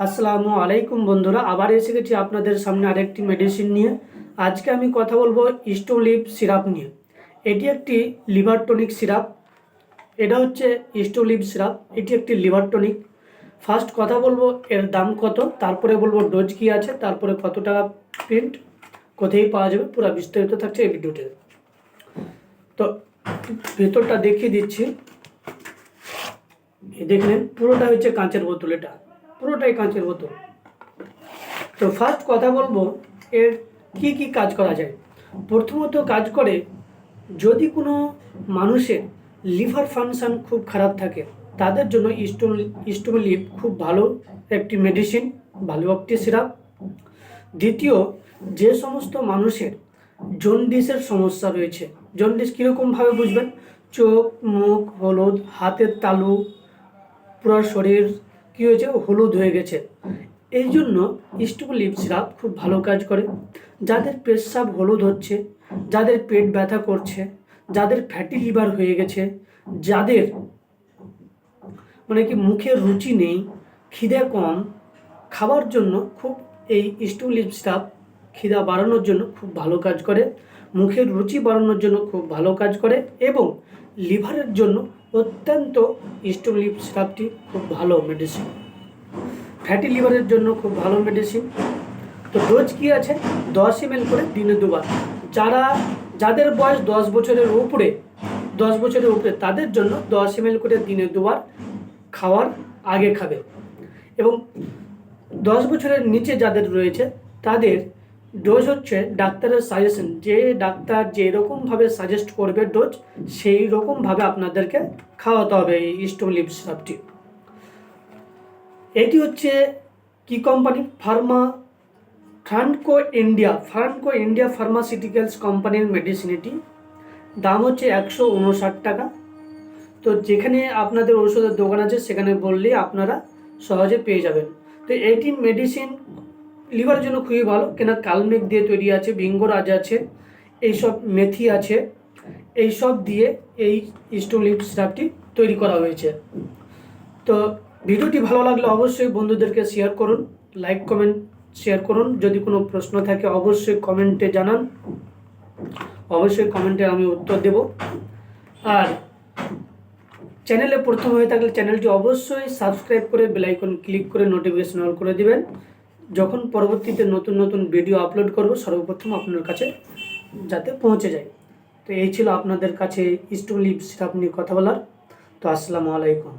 আসসালামু আলাইকুম বন্ধুরা, আবার এসে গেছি আপনাদের সামনে আরেকটি মেডিসিন নিয়ে। আজকে আমি কথা বলব স্টোলিভ সিরাপ নিয়ে। এটি একটি লিভার টনিক সিরাপ এটা হচ্ছে স্টোলিভ সিরাপ এটি একটি লিভার টনিক ফার্স্ট কথা বলব, এর দাম কত, তারপরে বলব ডোজ কী আছে, তারপরে কত টাকা প্রিন্ট কোথায় পাওয়া যাবে, পুরো বিস্তারিত থাকছে এই ভিডিওতে তো ভেতরটা দেখিয়ে দিচ্ছি। দেখলেন পুরোটা হচ্ছে কাঁচের বোতল এটা। পুরোটাই কাঁচের বোতল তো ফার্স্ট কথা বলব এর কি কি কাজ করা যায়। প্রথমত কাজ করে যদি কোনো মানুষের লিভার ফাংশন খুব খারাপ থাকে, তাদের জন্য স্টোন স্টোমলিভ খুব ভালো একটি মেডিসিন ভালো একটি সিরাপ দ্বিতীয়, যে সমস্ত মানুষের জন্ডিসের সমস্যা রয়েছে, জন্ডিস কীরকমভাবে বুঝবেন? চোখ, মুখ, হলুদ, হাতের তালু, পুরো শরীর কী হয়েছে? হলুদ হয়ে গেছে। এই জন্য স্টোলিভ সিরাপ খুব ভালো কাজ করে। যাদের পেশাব হলুদ হচ্ছে, যাদের পেট ব্যথা করছে, যাদের ফ্যাটি লিভার হয়ে গেছে, যাদের মানে কি মুখের রুচি নেই, খিদে কম খাবার জন্য খুব এই স্টোলিভ সিরাপ খিদা বাড়ানোর জন্য খুব ভালো কাজ করে। মুখের রুচি বাড়ানোর জন্য খুব ভালো কাজ করে এবং লিভারের জন্য অত্যন্ত স্টোলিভ সিরাপটি খুব ভালো মেডিসিন ফ্যাটি লিভারের জন্য খুব ভালো মেডিসিন তো ডোজ কী আছে? দশ এম করে দিনে দুবার। যারা, যাদের বয়স দশ বছরের উপরে, দশ বছরের উপরে, তাদের জন্য দশ এম করে দিনে দুবার খাওয়ার আগে খাবে। এবং দশ বছরের নিচে যাদের রয়েছে, তাদের ডোজ হচ্ছে ডাক্তারের সাজেশন যে ডাক্তার যে রকমভাবে সাজেস্ট করবে ডোজ সেই রকমভাবে আপনাদেরকে খাওয়াতে হবে এই স্টোলিভ সিরাপটি এটি হচ্ছে কি company pharma Franco India Franco India pharmaceuticals কোম্পানির মেডিসিন এটি। দাম হচ্ছে একশো উনষাট টাকা। তো যেখানে আপনাদের ওষুধের দোকান আছে, সেখানে বললেই আপনারা সহজে পেয়ে যাবেন। তো এইটি মেডিসিন লিভারের জন্য খুবই ভালো কেন কালমেঘ দিয়ে তৈরি আছে ভিঙ্গরাজ আছে, এইসব মেথি আছে, এইসব দিয়ে এই স্টোলিভ সিরাপটি তৈরি করা হয়েছে। তো ভিডিওটি ভালো লাগলে অবশ্যই বন্ধুদেরকে শেয়ার করুন, লাইক, কমেন্ট, শেয়ার করুন। যদি কোনো প্রশ্ন থাকে, অবশ্যই কমেন্টে জানান। অবশ্যই কমেন্টে আমি উত্তর দেব। আর চ্যানেলে প্রথম হয়ে থাকলে চ্যানেলটি অবশ্যই সাবস্ক্রাইব করে বেলাইকন ক্লিক করে নোটিফিকেশন অল করে দিবেন। যখন পরবর্তীতে নতুন নতুন ভিডিও আপলোড করব, সর্বপ্রথম আপনার কাছে যাতে পৌঁছে যায়। তো এই ছিল আপনাদের কাছে স্টোলিভ সিরাপ নিয়ে কথা বলার। তো আসসালামু আলাইকুম।